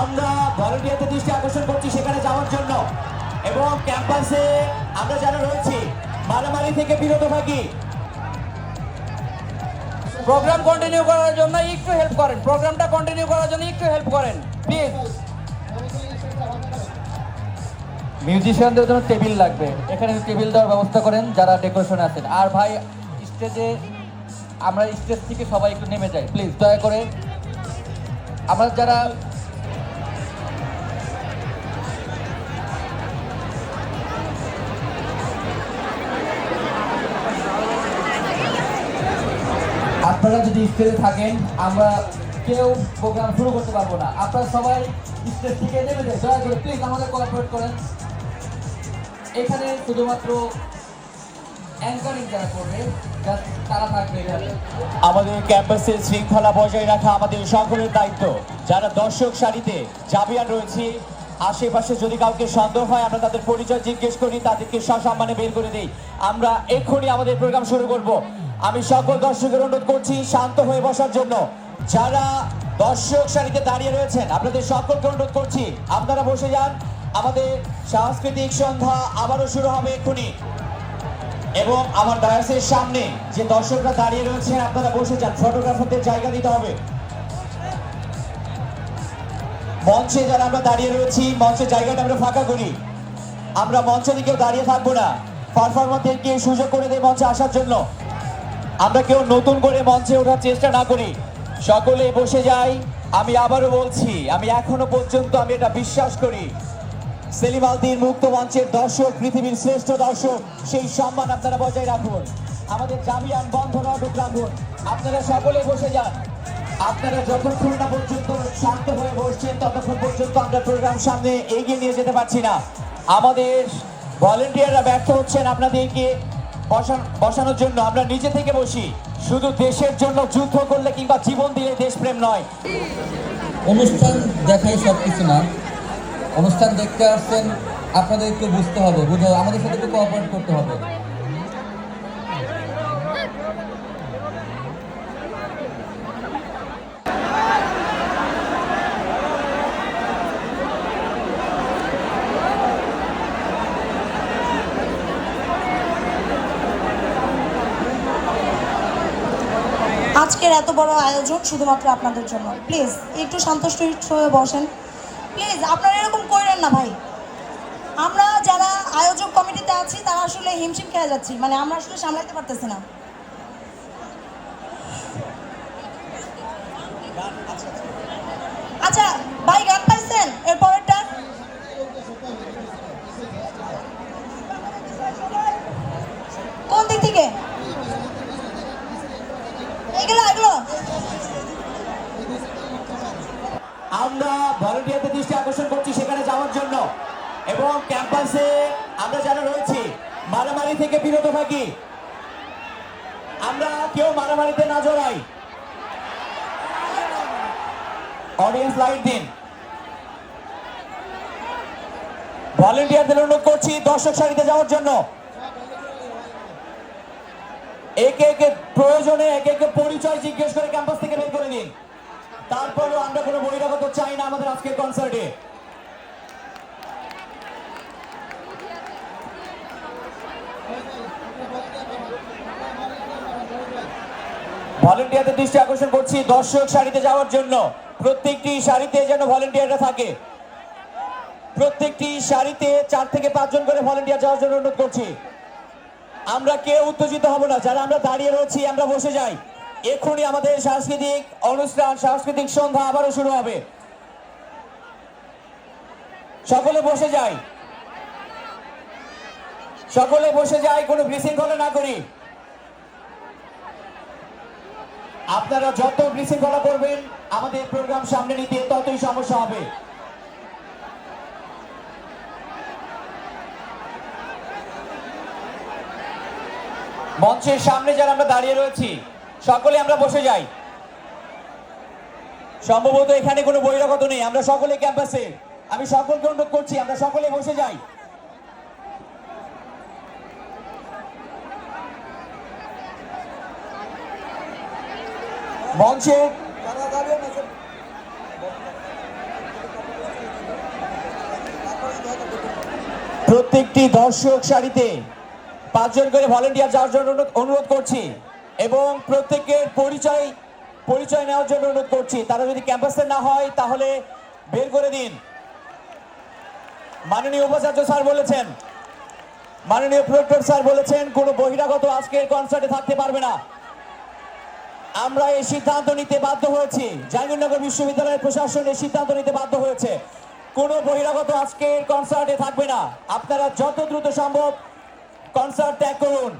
আমরা ভলেন্টিয়ারদের দৃষ্টি আকর্ষণ করছি সেখানে যাওয়ার জন্য। এবং ক্যাম্পাসে আমরা যারা রয়েছি মারামারি থেকে বিরত থাকি। প্রোগ্রাম কন্টিনিউ করার জন্য একটু হেল্প করেন। প্রোগ্রামটা কন্টিনিউ করার জন্য একটু হেল্প করেন। প্লিজ মিউজিশিয়ানদের জন্য টেবিল লাগবে। এখানে টেবিল দেওয়ার ব্যবস্থা করেন যারা ডেকোরেশনে আছেন। আর ভাই স্টেজে আমরা স্টেজ থেকে সবাই একটু নেমে যাই। প্লিজ দয়া করে। আমরা যারা আপনারা যদি স্টেজে থাকেন, আমরা কেউ প্রোগ্রাম শুরু করতে পারব না। আপনারা সবাই স্টেজ থেকে নেমে দয়া করে প্লিজ আমাদের কোঅপারেট করেন। এখানে শুধুমাত্র অ্যাঙ্কারিং যারা করবে আমাদের ক্যাম্পাসের শৃঙ্খলা বজায় রাখা আমাদের সকলের দায়িত্ব। যারা দর্শক সারিতে জাবিয়ান রয়েছে, আশেপাশে যদি কাউকে সন্দেহ হয়, আমরা তাদের পরিচয় জিজ্ঞেস করি, তাদেরকে সসম্মানে বের করে দিই। আমরা এক্ষুনি আমাদের প্রোগ্রাম শুরু করব। আমি সকল দর্শকের অনুরোধ করছি শান্ত হয়ে বসার জন্য। যারা দর্শক সারিতে দাঁড়িয়ে রয়েছেন, আপনাদের সকলকে অনুরোধ করছি, আপনারা বসে যান। আমাদের সাংস্কৃতিক সন্ধ্যা আবারও শুরু হবে এক্ষুনি। এবং আমার ডায়াসের সামনে যে দর্শকরা দাঁড়িয়ে রয়েছেন, আপনারা বসে যান। ফটোগ্রাফারদের জায়গা দিতে হবে। মঞ্চে যারা আমরা দাঁড়িয়ে রয়েছি মঞ্চের জায়গাটা আমরা ফাঁকা করি। আমরা মঞ্চে দিকেও দাঁড়িয়ে থাকব না। পারফরমারদেরকে সুযোগ করে দেয় মঞ্চে আসার জন্য। আমরা কেউ নতুন করে মঞ্চে ওঠার চেষ্টা না করি। সকলে বসে যাই। আমি আবারও বলছি, আমি এখনও পর্যন্ত আমি এটা বিশ্বাস করি। সেলিম আলদির মুক্ত মঞ্চের দর্শক, পৃথিবীর শ্রেষ্ঠ দর্শক, সেই সম্মান আপনারা বজায় রাখুন। আমাদের জামিয়ান বন্ধ নটক রাখুন। আপনারা সকলে বসে যান। আপনারা যতক্ষণ না পর্যন্ত শান্ত হয়ে বসছেন, ততক্ষণ পর্যন্ত আমরা প্রোগ্রাম সামনে এগিয়ে নিয়ে যেতে পারছি না। আমাদের ভলেন্টিয়াররা ব্যর্থ হচ্ছেন আপনাদেরকে। বসানোর জন্য আমরা নিজে থেকে বসি। শুধু দেশের জন্য যুদ্ধ করলে কিংবা জীবন দিলে দেশপ্রেম নয়। অনুষ্ঠান দেখাই সব কিছু না। অনুষ্ঠান দেখতে আসছেন, আপনাদের একটু বুঝতে হবে, বুঝতে আমাদের সাথে একটু কোঅপারেট করতে হবে। আজকের এত বড় আয়োজন শুধুমাত্র আপনাদের জন্য। প্লিজ, একটু সন্তুষ্ট হয়ে বসেন। প্লিজ, আপনারা এরকম করেন না ভাই। আমরা যারা আয়োজক কমিটিতে আছি, তারা আসলে হিমশিম খেয়ে যাচ্ছি। মানে আমরা আসলে সামলাইতে পারতেছি না আচ্ছা ভাই গান পাইছেন এর পরেরটা কোন দিক থেকে এগুলো এগুলো আমরা ভলেন্টিয়ারদের দৃষ্টি আকর্ষণ করছি সেখানে যাওয়ার জন্য এবং ক্যাম্পাসে আমরা যারা রয়েছি, মারামারি থেকে বিরত থাকি। আমরা কেউ মারামারিতে না জড়াই। অডিয়েন্স লাইট দিন। ভলেন্টিয়ারদের অনুরোধ করছি দর্শক সারিতে যাওয়ার জন্য। একে একে প্রয়োজনে, একে একে পরিচয় জিজ্ঞেস করে ক্যাম্পাস থেকে বের করে দিন। তারপরেও আমরা কোনো বহিরাগত চাই না আমাদের আজকের কনসার্টে ভলেন্টিয়ারদের দৃষ্টি আকর্ষণ করছি। দর্শক সারিতে যাওয়ার জন্য প্রত্যেকটি সারিতে যেন ভলেন্টিয়াররা থাকে। প্রত্যেকটি সারিতে চার থেকে পাঁচজন করে ভলেন্টিয়ার যাওয়ার জন্য অনুরোধ করছি। আমরা কেউ উত্তেজিত হব না। যারা আমরা দাঁড়িয়ে রয়েছি, আমরা বসে যাই। এক্ষুনি আমাদের সাংস্কৃতিক অনুষ্ঠান, সাংস্কৃতিক সন্ধ্যা আবারও শুরু হবে। সকলে বসে যাই। সকলে বসে যাই কোনো বিশৃঙ্খলা না করি। আপনারা যত বিশৃঙ্খলা করবেন, আমাদের প্রোগ্রাম সামনে নিতে ততই সমস্যা হবে। মঞ্চের সামনে যারা আমরা দাঁড়িয়ে রয়েছি, সকলে আমরা বসে যাই। সম্ভবত এখানে কোনো বহিরাগত নেই, আমরা সকলে ক্যাম্পাসে। আমি সকলকে অনুরোধ করছি, আমরা সকলে বসে যাই। মঞ্চে প্রত্যেকটি দর্শক সারিতে পাঁচজন করে ভলেন্টিয়ার যাওয়ার জন্য অনুরোধ করছি এবং প্রত্যেকের পরিচয় পরিচয় নেওয়ার জন্য অনুরোধ করছি। তারা যদি ক্যাম্পাসে না হয় তাহলে বের করে দিন। মাননীয় উপাচার্য স্যার বলেছেন। মাননীয় প্রক্টর স্যার বলেছেন, কোনো বহিরাগত আজকের কনসার্টে থাকতে পারবে না। আমরা এই সিদ্ধান্ত নিতে বাধ্য হয়েছি। জাহাঙ্গীরনগর বিশ্ববিদ্যালয়ের প্রশাসন এই সিদ্ধান্ত নিতে বাধ্য হয়েছে। কোনো বহিরাগত আজকে কনসার্টে থাকবে না। আপনারা যত দ্রুত সম্ভব কনসার্ট ত্যাগ করুন।